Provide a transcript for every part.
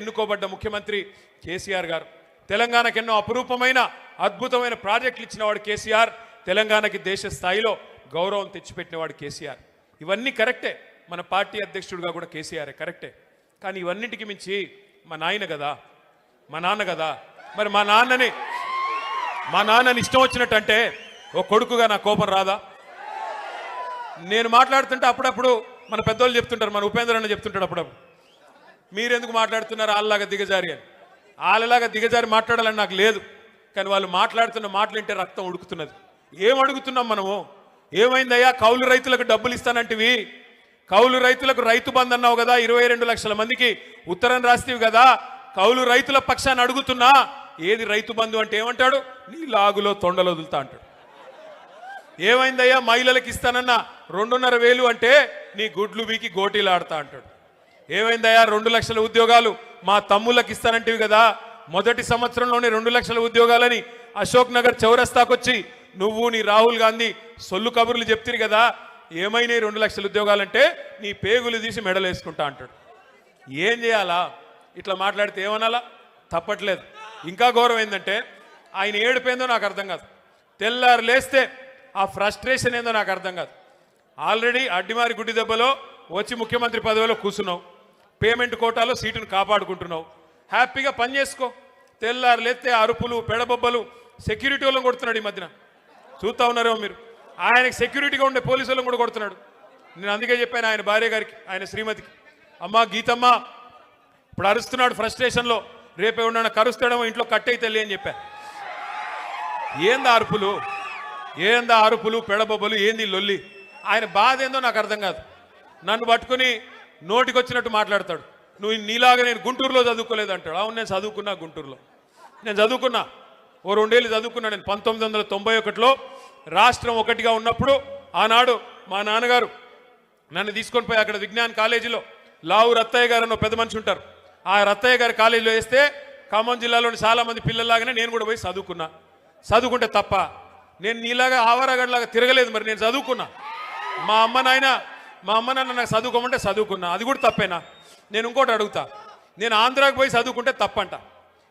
ఎన్నుకోబడ్డ ముఖ్యమంత్రి కేసీఆర్ గారు. తెలంగాణకు ఎన్నో అపురూపమైన అద్భుతమైన ప్రాజెక్టులు ఇచ్చినవాడు కేసీఆర్. తెలంగాణకి దేశ స్థాయిలో గౌరవం తెచ్చిపెట్టినవాడు కేసీఆర్. ఇవన్నీ కరెక్టే. మన పార్టీ అధ్యక్షుడిగా కూడా కేసీఆర్ కరెక్టే. కానీ ఇవన్నిటికి మించి మా నాయన కదా మా నాన్న కదా. మరి మా నాన్నని మా నాన్నని ఇష్టం వచ్చినట్టు అంటే ఓ కొడుకుగా నా కోపం రాదా? నేను మాట్లాడుతుంటే అప్పుడప్పుడు మన పెద్దోళ్ళు చెప్తుంటారు మన ఉపేంద్ర అన్న చెప్తుంటాడు అప్పుడప్పుడు. మీరెందుకు మాట్లాడుతున్నారు? వాళ్ళలాగా దిగజారి అని. వాళ్ళలాగా దిగజారి మాట్లాడాలని నాకు లేదు. కానీ వాళ్ళు మాట్లాడుతున్న మాటలు వింటే రక్తం ఉడుకుతున్నది. ఏం అడుగుతున్నాం మనము? ఏమైందయ్యా? కౌలు రైతులకు డబ్బులు ఇస్తానంటివి. కౌలు రైతులకు రైతు బంద్ అన్నావు కదా ఇరవై రెండు లక్షల మందికి ఉత్తరం రాస్తేవి కదా. కౌలు రైతుల పక్షాన్ని అడుగుతున్నా. ఏది రైతు బంధు అంటే ఏమంటాడు? నీ లాగులో తొండలు వదులుతా అంటాడు. ఏమైందయ్యా? మహిళలకు ఇస్తానన్నా రెండున్నర వేలు అంటే నీ గుడ్లు వీకి గోటీలు ఆడతా అంటాడు. ఏమైందయ్యా? రెండు లక్షల ఉద్యోగాలు మా తమ్ముళ్ళకి ఇస్తానంటివి కదా? మొదటి సంవత్సరంలోనే రెండు లక్షల ఉద్యోగాలని అశోక్ నగర్ చౌరస్తాకొచ్చి నువ్వు నీ రాహుల్ గాంధీ సొల్లు కబుర్లు చెప్తిరి కదా? ఏమైనాయి రెండు లక్షల ఉద్యోగాలంటే నీ పేగులు తీసి మెడలు వేసుకుంటా అంటాడు. ఏం చేయాలా? ఇట్లా మాట్లాడితే ఏమనాలా? తప్పట్లేదు. ఇంకా గౌరవం ఏంటంటే ఆయన ఏడిపోయిందో నాకు అర్థం కాదు. తెల్లారు లేస్తే ఆ ఫ్రస్ట్రేషన్ ఏందో నాకు అర్థం కాదు. ఆల్రెడీ అడ్డిమారి గుడ్డి దెబ్బలో వచ్చి ముఖ్యమంత్రి పదవిలో కూర్చున్నావు. పేమెంట్ కోటాలో సీటును కాపాడుకుంటున్నావు. హ్యాపీగా పని చేసుకో. తెల్లారు లేతే అరుపులు పెడబొబ్బలు సెక్యూరిటీ వాళ్ళని కొడుతున్నాడు ఈ మధ్యన. చూస్తా ఉన్నారేమో మీరు. ఆయనకి సెక్యూరిటీగా ఉండే పోలీసు వాళ్ళని కూడా కొడుతున్నాడు. నేను అందుకే చెప్పాను ఆయన భార్య గారికి ఆయన శ్రీమతికి. అమ్మ గీతమ్మ ఇప్పుడు అరుస్తున్నాడు ఫ్రస్ట్రేషన్లో. రేపే ఉన్న కరుస్తాడేమో ఇంట్లో కట్టయి తల్లి అని చెప్పా. ఏందా అరుపులు? ఏందా అరుపులు పెడబొబ్బలు ఏంది లొల్లి? ఆయన బాధ ఏందో నాకు అర్థం కాదు. నన్ను పట్టుకుని నోటికొచ్చినట్టు మాట్లాడతాడు. నువ్వు నీలాగా నేను గుంటూరులో చదువుకోలేదు అంటాడు అవును నేను చదువుకున్నా గుంటూరులో. నేను చదువుకున్నా. ఓ రెండేళ్ళు చదువుకున్నా నేను పంతొమ్మిది వందల తొంభై ఒకటిలో రాష్ట్రం ఒకటిగా ఉన్నప్పుడు ఆనాడు మా నాన్నగారు నన్ను తీసుకొని పోయి అక్కడ విజ్ఞాన్ కాలేజీలో లావు రత్తయ్య గారు అన్న పెద్ద మనిషి ఉంటారు. ఆ రత్తయ్య గారి కాలేజీలో వేస్తే ఖమ్మం జిల్లాలోని చాలామంది పిల్లలాగానే పిల్లల్లాగానే నేను కూడా పోయి చదువుకున్నా. చదువుకుంటే తప్ప నేను నీలాగా ఆవారగడ్లాగా తిరగలేదు మరి నేను చదువుకున్నా. మా అమ్మ నాయన మా అమ్మ నాన్న నాకు చదువుకోమంటే చదువుకున్నా. అది కూడా తప్పేనా? నేను ఇంకోటి అడుగుతా. నేను ఆంధ్రాకి పోయి చదువుకుంటే తప్పంట.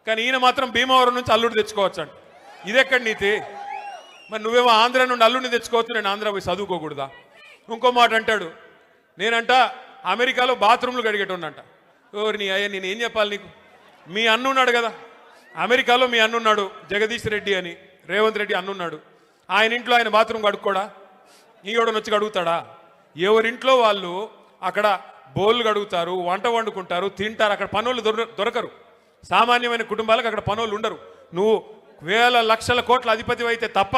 కానీ ఈయన మాత్రం భీమవరం నుంచి అల్లుడు తెచ్చుకోవచ్చు అంట ఇదెక్కడ నీతి? మరి నువ్వేమో ఆంధ్ర నుండి అల్లుడిని తెచ్చుకోవచ్చు నేను ఆంధ్ర పోయి చదువుకోకూడదా? ఇంకో మాట అంటాడు. నేనంట అమెరికాలో బాత్రూమ్లు కడిగేటోనంట ఓరి నీ అయ్యా నేను ఏం చెప్పాలి నీకు? మీ అన్నున్నాడు కదా. అమెరికాలో మీ అన్నున్నాడు జగదీష్ రెడ్డి అని. రేవంత్ రెడ్డి అన్నున్నాడు ఆయన ఇంట్లో ఆయన బాత్రూమ్ కడుక్కోడా? నీయోడని వచ్చి కడుగుతాడా? ఎవరింట్లో వాళ్ళు అక్కడ బోళ్ళు గడుగుతారు వంట వండుకుంటారు తింటారు అక్కడ పనులు దొరకరు. సామాన్యమైన కుటుంబాలకు అక్కడ పనులు ఉండరు. నువ్వు వేల లక్షల కోట్ల అధిపతి అయితే తప్ప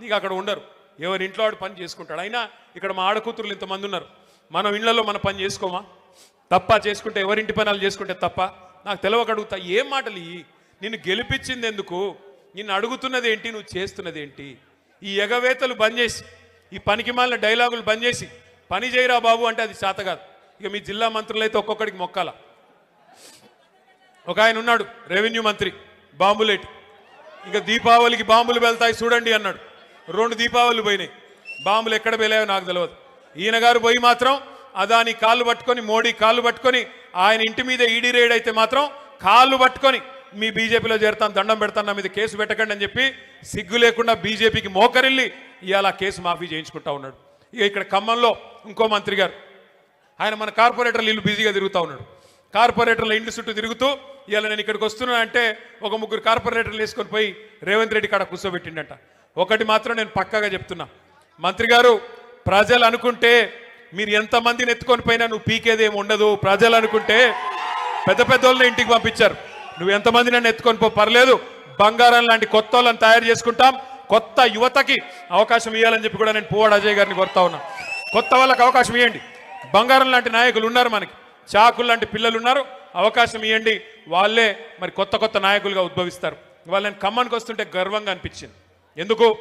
నీకు అక్కడ ఉండరు. ఎవరి ఇంట్లో వాడు పని చేసుకుంటాడు. అయినా ఇక్కడ మా ఆడకూతురులు ఇంతమంది ఉన్నారు. మనం ఇళ్ళలో మన పని చేసుకోమా? తప్ప చేసుకుంటే ఎవరింటి పనులు చేసుకుంటే తప్ప? నాకు తెలవకడుగుతా. ఏం మాటలు నిన్ను గెలిపించింది ఎందుకు? నిన్ను అడుగుతున్నది ఏంటి? నువ్వు చేస్తున్నది ఏంటి? ఈ ఎగవేతలు బంద్ చేసి ఈ పనికి మాలిన డైలాగులు బంద్ చేసి పని చేయరా బాబు అంటే అది చేత కాదు. ఇక మీ జిల్లా మంత్రులైతే ఒక్కొక్కడికి మొక్కాల. ఒక ఆయన ఉన్నాడు రెవెన్యూ మంత్రి బాంబులేటి. ఇక దీపావళికి బాంబులు వెళ్తాయి చూడండి అన్నాడు. రెండు దీపావళి పోయినాయి. బాంబులు ఎక్కడ వెళ్ళాయో నాకు తెలియదు ఈయన గారు పోయి మాత్రం అదాని కాళ్ళు పట్టుకొని మోడీ కాళ్ళు పట్టుకొని ఆయన ఇంటి మీద ఈడీ రేడ్ అయితే మాత్రం కాళ్ళు పట్టుకొని మీ బీజేపీలో చేరుతాను దండం పెడతాను నా మీద కేసు పెట్టకండి అని చెప్పి సిగ్గు లేకుండా బీజేపీకి మోకరిల్లి ఇవాళ కేసు మాఫీ చేయించుకుంటా ఉన్నాడు. ఇక ఇక్కడ ఖమ్మంలో ఇంకో మంత్రి గారు. ఆయన మన కార్పొరేటర్లు ఇల్లు బిజీగా తిరుగుతూ ఉన్నాడు. కార్పొరేటర్ల ఇంటి చుట్టూ తిరుగుతూ ఇవాళ నేను ఇక్కడికి వస్తున్నా అంటే ఒక ముగ్గురు కార్పొరేటర్లు వేసుకొని పోయి రేవంత్ రెడ్డి కాడ కూర్చోబెట్టిండట. ఒకటి మాత్రం నేను పక్కాగా చెప్తున్నా. మంత్రి గారు ప్రజలు అనుకుంటే మీరు ఎంతమందిని ఎత్తుకొని పోయినా నువ్వు పీకేదేమి ఉండదు. ప్రజలు అనుకుంటే పెద్ద పెద్ద వాళ్ళని ఇంటికి పంపించారు. నువ్వు ఎంతమంది నన్ను ఎత్తుకొని పో పర్లేదు. బంగారం లాంటి కొత్త వాళ్ళని తయారు చేసుకుంటాం. కొత్త యువతకి అవకాశం ఇవ్వాలని చెప్పి కూడా నేను పువ్వాడు అజయ్ గారిని కోరుతా ఉన్నా. కొత్త వాళ్ళకి అవకాశం ఇవ్వండి బంగారం లాంటి నాయకులు ఉన్నారు మనకి. చాకులు లాంటి పిల్లలు ఉన్నారు. అవకాశం ఇవ్వండి వాళ్ళే మరి కొత్త కొత్త నాయకులుగా ఉద్భవిస్తారు. ఇవాళ నేను ఖమ్మానికి వస్తుంటే గర్వంగా అనిపించింది. ఎందుకు?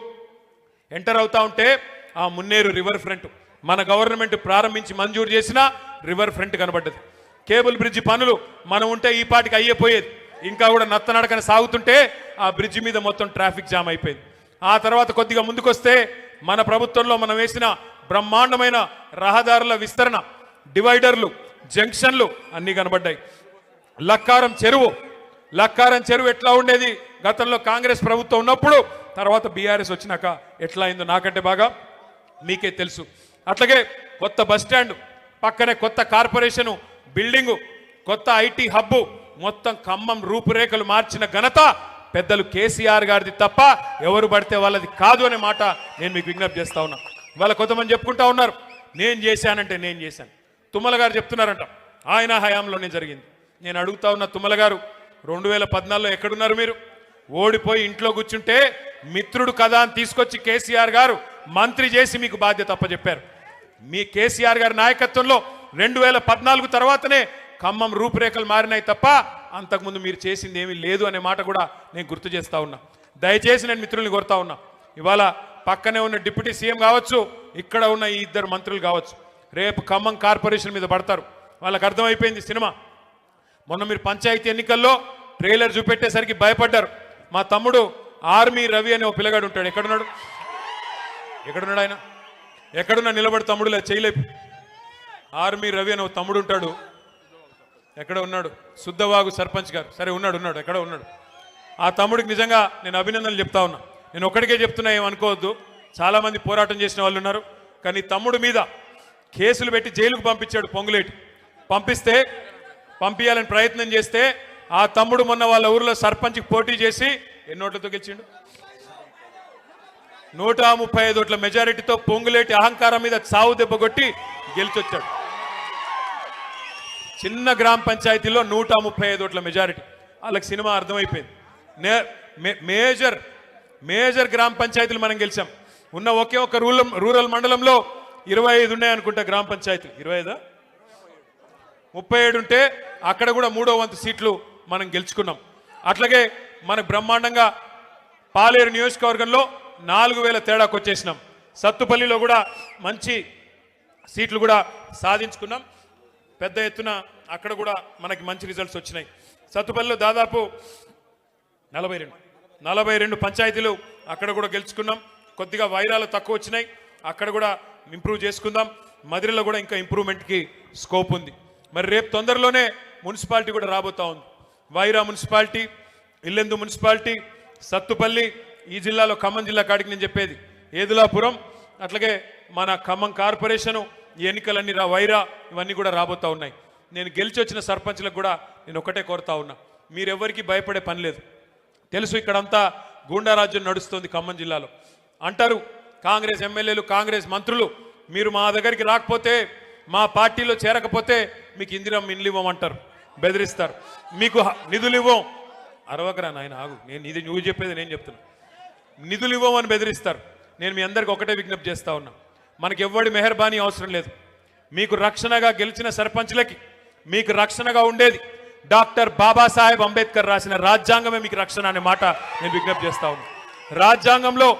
ఎంటర్ అవుతా ఉంటే ఆ మున్నేరు రివర్ ఫ్రంట్. మన గవర్నమెంట్ ప్రారంభించి మంజూరు చేసిన రివర్ ఫ్రంట్ కనబడ్డది. కేబుల్ బ్రిడ్జి పనులు మనం ఉంటే ఈ పాటికి అయ్యేపోయేది. ఇంకా కూడా నత్తనడకన సాగుతుంటే ఆ బ్రిడ్జి మీద మొత్తం ట్రాఫిక్ జామ్ అయిపోయింది. ఆ తర్వాత కొద్దిగా ముందుకొస్తే మన ప్రభుత్వంలో మనం వేసిన బ్రహ్మాండమైన రహదారుల విస్తరణ డివైడర్లు జంక్షన్లు అన్నీ కనబడ్డాయి. లక్కారం చెరువు. లక్కారం చెరువు ఎట్లా ఉండేది? గతంలో కాంగ్రెస్ ప్రభుత్వం ఉన్నప్పుడు తర్వాత బీఆర్ఎస్ వచ్చినాక ఎట్లా అయిందో నాకంటే బాగా మీకే తెలుసు. అట్లాగే కొత్త బస్ స్టాండ్ పక్కనే కొత్త కార్పొరేషను బిల్డింగు కొత్త ఐటీ హబ్బు మొత్తం ఖమ్మం రూపురేఖలు మార్చిన ఘనత పెద్దలు కేసీఆర్ గారిది తప్ప ఎవరు పడితే వాళ్ళది కాదు అనే మాట నేను మీకు విజ్ఞప్తి చేస్తా ఉన్నా. వాళ్ళ కొంతమంది చెప్పుకుంటా ఉన్నారు నేను చేశానంటే నేను చేశాను. తుమ్మల గారు చెప్తున్నారంట ఆయన హయాంలోనే జరిగింది. నేను అడుగుతా ఉన్న తుమ్మల గారు రెండు వేల పద్నాలుగులో ఎక్కడున్నారు మీరు? ఓడిపోయి ఇంట్లో కూర్చుంటే మిత్రుడు కదా అని తీసుకొచ్చి కేసీఆర్ గారు మంత్రి చేసి మీకు బాధ్యత అప్పచెప్పారు. మీ కేసీఆర్ గారి నాయకత్వంలో రెండు వేల పద్నాలుగు తర్వాతనే ఖమ్మం రూపురేఖలు మారినాయి తప్ప అంతకుముందు మీరు చేసింది ఏమీ లేదు అనే మాట కూడా నేను గుర్తు చేస్తా ఉన్నా. దయచేసి నేను మిత్రుల్ని కోరుతా ఉన్నా. ఇవాళ పక్కనే ఉన్న డిప్యూటీ సీఎం కావచ్చు ఇక్కడ ఉన్న ఈ ఇద్దరు మంత్రులు కావచ్చు. రేపు ఖమ్మం కార్పొరేషన్ మీద పడతారు. వాళ్ళకి అర్థమైపోయింది సినిమా. మొన్న మీరు పంచాయతీ ఎన్నికల్లో ట్రైలర్ చూపెట్టేసరికి భయపడ్డారు. మా తమ్ముడు ఆర్మీ రవి అనే ఒక పిల్లగాడు ఉంటాడు. ఎక్కడున్నాడు? ఎక్కడున్నాడు ఆయన? ఎక్కడున్నా నిలబడి తమ్ముడు లేదు చేయలేపు ఆర్మీ రవి అనే ఒక తమ్ముడు ఉంటాడు. ఎక్కడ ఉన్నాడు? శుద్ధవాగు సర్పంచ్ గారు. సరే ఉన్నాడు ఉన్నాడు ఎక్కడ ఉన్నాడు. ఆ తమ్ముడికి నిజంగా నేను అభినందనలు చెప్తా ఉన్నా. నేను ఒక్కడికే చెప్తున్నా ఏమనుకోవద్దు. చాలామంది పోరాటం చేసిన వాళ్ళు ఉన్నారు. కానీ తమ్ముడు మీద కేసులు పెట్టి జైలుకు పంపించాడు పొంగులేటి. పంపిస్తే పంపించాలని ప్రయత్నం చేస్తే ఆ తమ్ముడు మొన్న వాళ్ళ ఊరిలో సర్పంచ్కి పోటీ చేసి ఎన్నోట్లతో గెలిచిండు? నూట ముప్పై ఐదు ఓట్ల మెజారిటీతో పొంగులేటి అహంకారం మీద చావు దెబ్బ కొట్టి గెలిచొచ్చాడు. చిన్న గ్రామ పంచాయతీలో నూట ముప్పై ఐదు ఓట్ల మెజారిటీ. వాళ్ళకి సినిమా అర్థమైపోయింది. నే- మే- మేజర్ మేజర్ గ్రామ పంచాయతీలు మనం గెలిచాం. ఉన్న ఒకే ఒక రూరల్ రూరల్ మండలంలో ఇరవై ఐదు ఉన్నాయనుకుంటా గ్రామ పంచాయతీలు ఇరవై ఐదా? ముప్పై ఏడు ఉంటే అక్కడ కూడా మూడో వంతు సీట్లు మనం గెలుచుకున్నాం. అట్లాగే మనకు బ్రహ్మాండంగా పాలేరు నియోజకవర్గంలో నాలుగు వేల తేడాకు వచ్చేసినాం. సత్తుపల్లిలో కూడా మంచి సీట్లు కూడా సాధించుకున్నాం. పెద్ద ఎత్తున అక్కడ కూడా మనకి మంచి రిజల్ట్స్ వచ్చినాయి. సత్తుపల్లిలో దాదాపు నలభై రెండు. నలభై రెండు పంచాయతీలు అక్కడ కూడా గెలుచుకున్నాం. కొద్దిగా వైరాలు తక్కువ వచ్చినాయి. అక్కడ కూడా ఇంప్రూవ్ చేసుకుందాం. మదిరిలో కూడా ఇంకా ఇంప్రూవ్మెంట్కి స్కోప్ ఉంది. మరి రేపు తొందరలోనే మున్సిపాలిటీ కూడా రాబోతా ఉంది. వైరా మున్సిపాలిటీ ఇల్లెందు మున్సిపాలిటీ సత్తుపల్లి ఈ జిల్లాలో ఖమ్మం జిల్లా కాడికి నేను చెప్పేది ఏదులాపురం అట్లాగే మన ఖమ్మం కార్పొరేషను ఈ ఎన్నికలన్నీ రా వైరా ఇవన్నీ కూడా రాబోతా ఉన్నాయి. నేను గెలిచి వచ్చిన సర్పంచ్లకు కూడా నేను ఒకటే కోరుతా ఉన్నా. మీరెవ్వరికీ భయపడే పని లేదు. తెలుసు ఇక్కడంతా గూండారాజ్యం నడుస్తుంది ఖమ్మం జిల్లాలో. అంటారు కాంగ్రెస్ ఎమ్మెల్యేలు కాంగ్రెస్ మంత్రులు మీరు మా దగ్గరికి రాకపోతే మా పార్టీలో చేరకపోతే మీకు ఇందిరం ఇండ్లు ఇవ్వమంటారు బెదిరిస్తారు. మీకు నిధులు ఇవ్వం. అరవకరా నాయన ఆగు. నేను ఇది నువ్వు చెప్పేది నేను చెప్తున్నా. నిధులు ఇవ్వమని బెదిరిస్తారు. నేను మీ అందరికి ఒకటే విజ్ఞప్తి చేస్తా ఉన్నా. మనకి ఎవ్వడి మెహర్బానీ అవసరం లేదు. మీకు రక్షణగా గెలిచిన సర్పంచ్లకి మీకు రక్షణగా ఉండేది డాక్టర్ బాబాసాహెబ్ అంబేద్కర్ రాసిన రాజ్యాంగమే మీకు రక్షణ అనే మాట నేను విజ్ఞప్తి చేస్తా ఉన్నాను రాజ్యాంగంలో